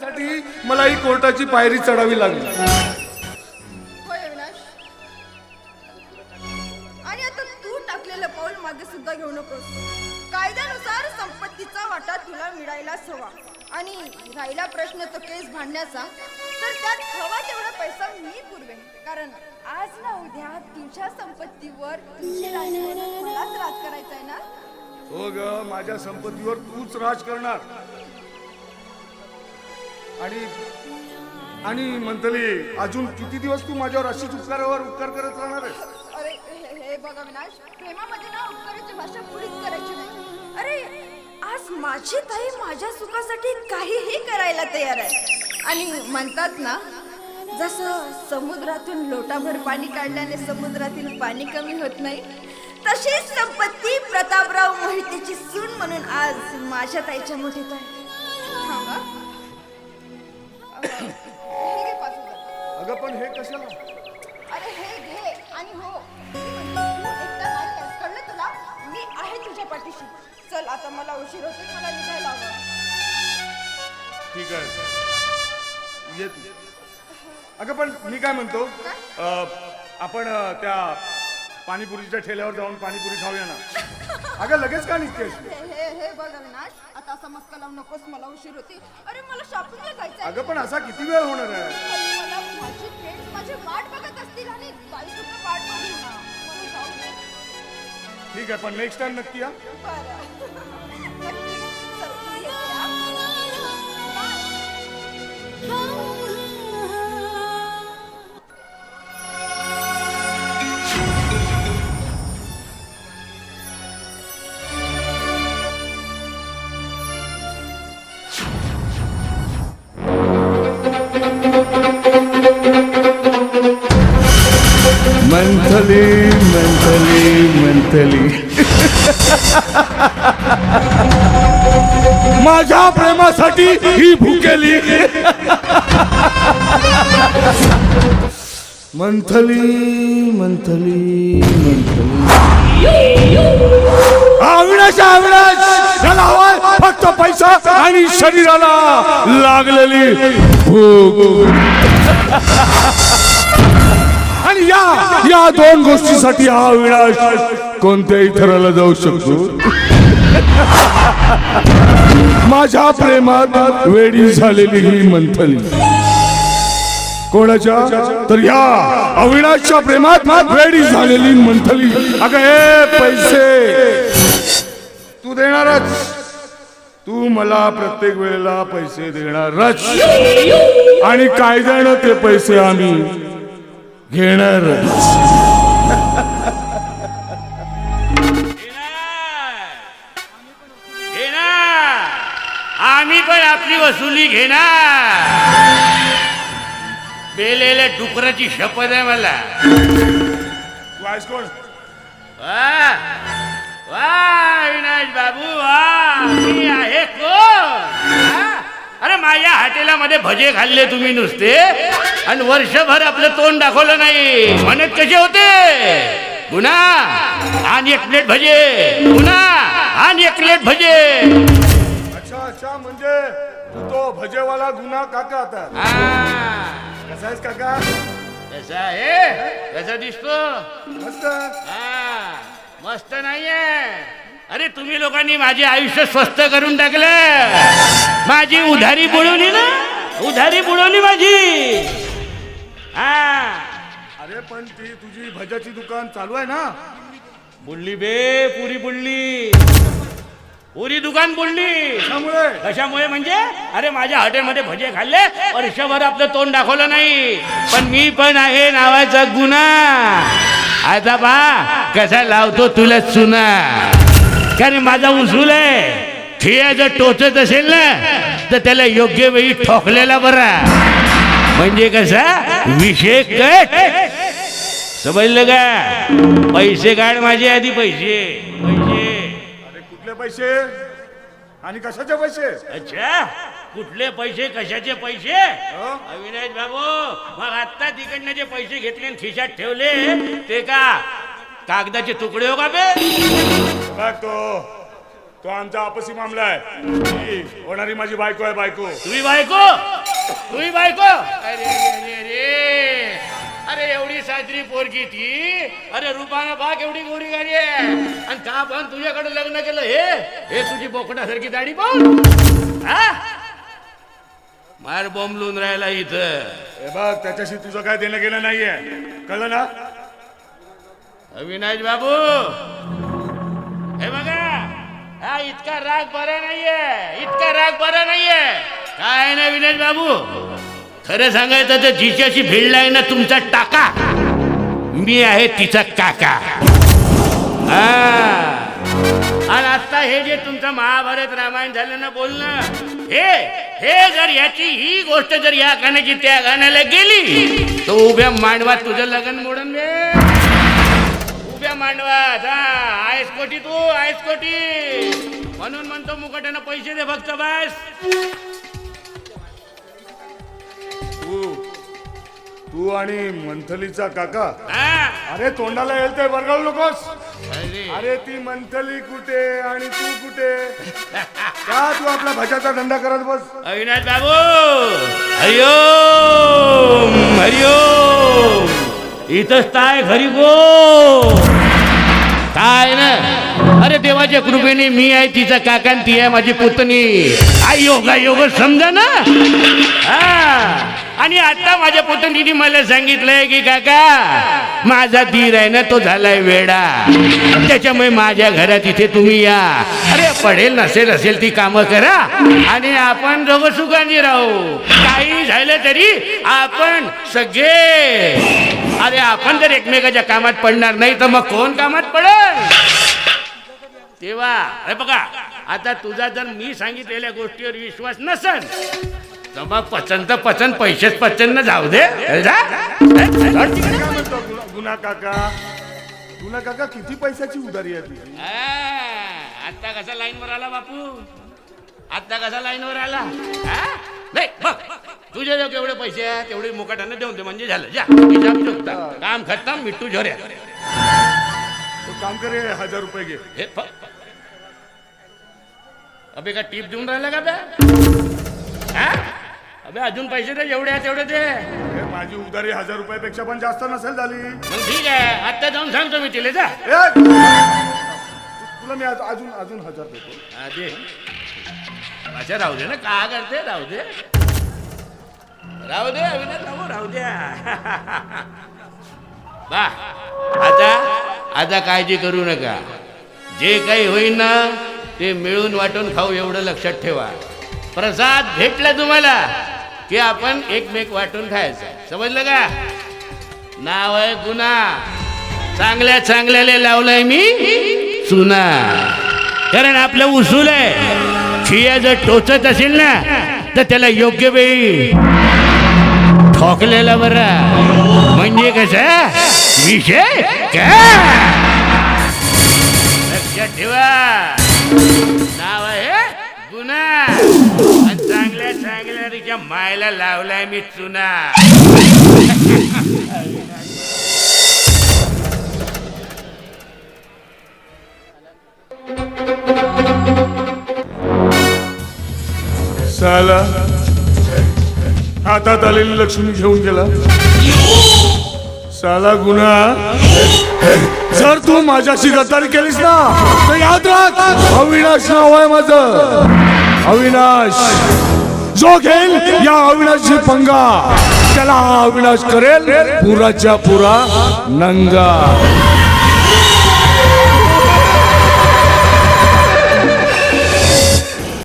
साठी मला ही कोर्टाची पायरी चढावी लागली. होय अविनाश. आणि आता तू टाकलेलं पाऊल मागे सुद्धा घेऊ नकोस. कायद्यानुसार संपत्तीचा वाटा तुला मिळायलाच हवा. आणि राहिला प्रश्न तो केस भांडण्याचा तर त्यात हवा तेवढा पैसा मी पुरवेन. कारण आज ना उद्या तुझ्या संपत्तीवर तुझे राज करणं मलाच राज करायचं आहे ना? हो ग माझ्या संपत्तीवर तूच राज करणार. आणि आणि म्हणतली अजून किती दिवस तू माझ्यावर अशीच उपकारावर उपकार करत राहणार आहे अरे हे- हे बघ अविनाश प्रेमामध्ये ना उपकाराची भाषा पुढीच करायची नाही. अरे आज माझी ताई माझ्या सुखासाठी काहीही करायला तयार आहे. आणि म्हणतात ना जसं समुद्रातून लोटाभर पाणी काढल्याने समुद्रातील पाणी कमी होत नाही तशीच संपत्ती प्रतापराव मोहितेची सून म्हणून आज माझ्या ताईच्या मुठीत आहे. कशाला? अरे हे घे आणि हो. मी म्हणते, तू एकटा नाही आहेस, कळलं तुला? मी आहे तुझ्या पाठीशी. चल आता मला उशीर होते मला निघायला हवं. ठीक आहे. ये तू. अगं पण मी काय म्हणतो अं, आपण अं, त्या पाणीपुरीच्या ठेल्यावर जाऊन पाणीपुरी खाऊया ना. अगं लगेच का निघतेस? हे हे हे बघ अविनाश असं मस्का लावू नकोस मला उशीर होती. अरे मला शॉपिंगला जायचं अगं पण असा किती वेळ होणार आहे? मला माझी फ्रेंड्स माझी वाट बघत असतील आणि बाई सुद्धा वाट बघेल ना. मला जाऊ दे. ठीक आहे पण नेक्स्ट टाइम नक्की या. बरं. नक्की. चल, मंथली मंथली मंथली माझ्या प्रेमासाठी ही भुकेली monthly monthly monthly Avinash Avinash त्याला हवाय फक्त पैसा आणि शरीराला लागलेली भूक. या या दोन गोष्टीसाठी हा विनाश कोणत्याही थराला जाऊ शकतो. माझ्या प्रेमात वेडी झालेली ही मंथली. कोणाच्या? तर या अविनाशच्या प्रेमात वेडी झालेली मंथली. अगं हे पैसे. तू देणारच. तू मला प्रत्येक वेळेला पैसे देणारच. आणि कायद्यानं ते पैसे आम्ही घेणार. आम्ही पण आपली वसुली घेणार. बेलेल्या डुकराची शपथ आहे मला. वाईस कोण वा वा विनाश बाबू वा मी आहे कोण? हा? अरे माझ्या हॉटेलामध्ये भजे खाल्ले तुम्ही नुसते? आणि वर्षभर आपलं तोंड दाखवलं नाही. म्हणत कसे होते? गुन्हा आणि एक प्लेट भजे. गुन्हा आणि एक प्लेट भजे. अच्छा अच्छा म्हणजे तू तो भजेवाला गुन्हा काका आता. कसा आहेस काका? कसा आहे? कसा दिसतो? मस्त. हा. मस्त नाहीये. अरे तुम्ही लोकांनी माझे आयुष्य स्वस्त करून टाकलं. माझी उधारी बुडवली ना? उधारी बुडवली माझी. अरे पण ती तुझी भजाची दुकान चालू आहे ना? बुडली बे पुरी बुडली. पुरी दुकान बुडली. त्यामुळे कशामुळे म्हणजे? अरे माझ्या हॉटेलमध्ये भजे खाल्ले वर्षभर आपलं तोंड दाखवलं नाही. पण मी पण आहे नावाचा गुन्हा आता बा कसा लावतो तुला चुना. कारण माझा उसूल आहे. ठिया जर टोचत असेल ना तर त्याला योग्य वेळी ठोकलेला बरा. म्हणजे कसा? विषय कट. समजलं का? पैसे काढ माझे आधी पैसे. पैसे. अरे कुठले पैसे? आणि कशाचे पैसे? अच्छा कुठले पैसे कशाचे पैसे? हो? अविनाश बाबू मग आत्ता तिकडनं जे पैसे घेतले आणि खिशात ठेवले ते का? कागदाचे तुकडे हो का बे? बघ तो? तो आमचा आपसी मामला आहे. ही होणारी माझी बायको आहे बायको. तुम्ही बायको? तुम्ही बायको? अरे अरे अरे. अरे एवढी साजरी पोरगी ती. अरे रुपाना बाग एवढी गोरी गाडी आहे. आणि का पण तुझ्याकडे लग्न केलं हे हे तुझी बोकडासारखी दाढी पाहून. मार बोंबलून राहिला इथं. बघ त्याच्याशी तुझं काय देणं घेणं नाहीये. कळलं ना? अविनाश बाबू. हे बघा हा इतका राग बरा नाहीये. इतका राग बरा नाहीये. काय ना विनाश बाबू? खरं सांगायचं तर जिच्याशी भिडलाय ना तुमचा टाका. मी आहे तिचा काका. हा. आणि आता हे जे तुमचं महाभारत रामायण झालं ना बोलणं हे हे जर याची ही गोष्ट जर या गाण्याची त्या गाण्याला गेली तो उभ्या मांडवा तुझं लग्न मोडून दे उभ्या मांडवा हा आयस कोटी तू आयस कोटी. म्हणून म्हणतो मुकट्यानं पैसे दे फक्त बस. तू. तू आणि मंथलीचा काका. अरे तोंडाला येईल ते बरगावू नकोस अरे ती मंथली कुठे आणि तू कुठे? का तू आपला भजाचा धंदा करत बस. अविनाश बाबू हरिओम हरिओम. इथंच काय घरी गो. काय ना. अरे देवाच्या कृपेने मी आहे तिचा काका आणि ती आहे माझी पुतणी. आई योगा योग समजा ना. हा. आणि आता माझ्या पुतणीने मला सांगितलंय की काका माझा धीर आहे ना तो झालाय वेडा. त्याच्यामुळे माझ्या घरात इथे तुम्ही या. अरे पडेल नसेल असेल ती कामं करा. आणि आपण दोघं सुखाने राहू. काही झालं तरी आपण सगळे. अरे आपण जर एकमेकाच्या कामात पडणार नाही तर मग कोण कामात पडेल? तेव्हा अरे बघा आता तुझा जर मी सांगितलेल्या गोष्टीवर विश्वास नसेल मग पचन तर पचन पैसेच पचन न जाऊ दे. जा. काय म्हणतो गुना- गुना काका. गुना काका किती पैशाची उधारी आहे तुझी? आता कसा लाईनवर आला बापू? आता कसा लाईनवर आला? हा? नाही बघ तुझे जो केवढे पैसे आहेत तेवढे मुकाटाने देऊन दे म्हणजे झालं. जा हिसाब चुकता काम खतम मिट्टू झोऱ्या तो काम करे हजार रुपये घे. हे अबे का टीप देऊन राहिला का बे? अबे अजून पैसे दे जेवढे आहे तेवढे दे. हे माझी उधारी हजार रुपयापेक्षा पण जास्त नसेल झाली. मग ठीक आहे आता जाऊन सांगतो मी तिला जा. ए, तुला मी आज- अजून अजून हजार देतो. हा, दे. अच्छा राहू दे ना का करते राहू दे राहू दे अविनाश राहू राहू द्या बा आता आता काळजी करू नका. जे काही होईल ना ते मिळून वाटून खाऊ एवढं लक्षात ठेवा. प्रसाद भेटला तुम्हाला. की आपण एकमेक वाटून खायचं. समजलं का? नाव आहे गुन्हा चांगल्या चांगल्याला लावलंय मी चुना. कारण आपलं उसूल आहे. छिया जर टोचत असेल ना तर त्याला योग्य वेळी ठोकलेला बरा. म्हणजे कसं? विषय? का लक्षात ठेवा. आणि मायला लावलाय मी चुना. साला हातात आलेली लक्ष्मी घेऊन गेला. साला गुन्हा. जर तू माझ्याशी गद्दारी केलीस ना तर याद राख. अविनाश नाव आहे माझं. अविनाश. जो घेईल या अविनाशची पंगा. त्याला अविनाश करेल. पुराच्या पुरा नंगा.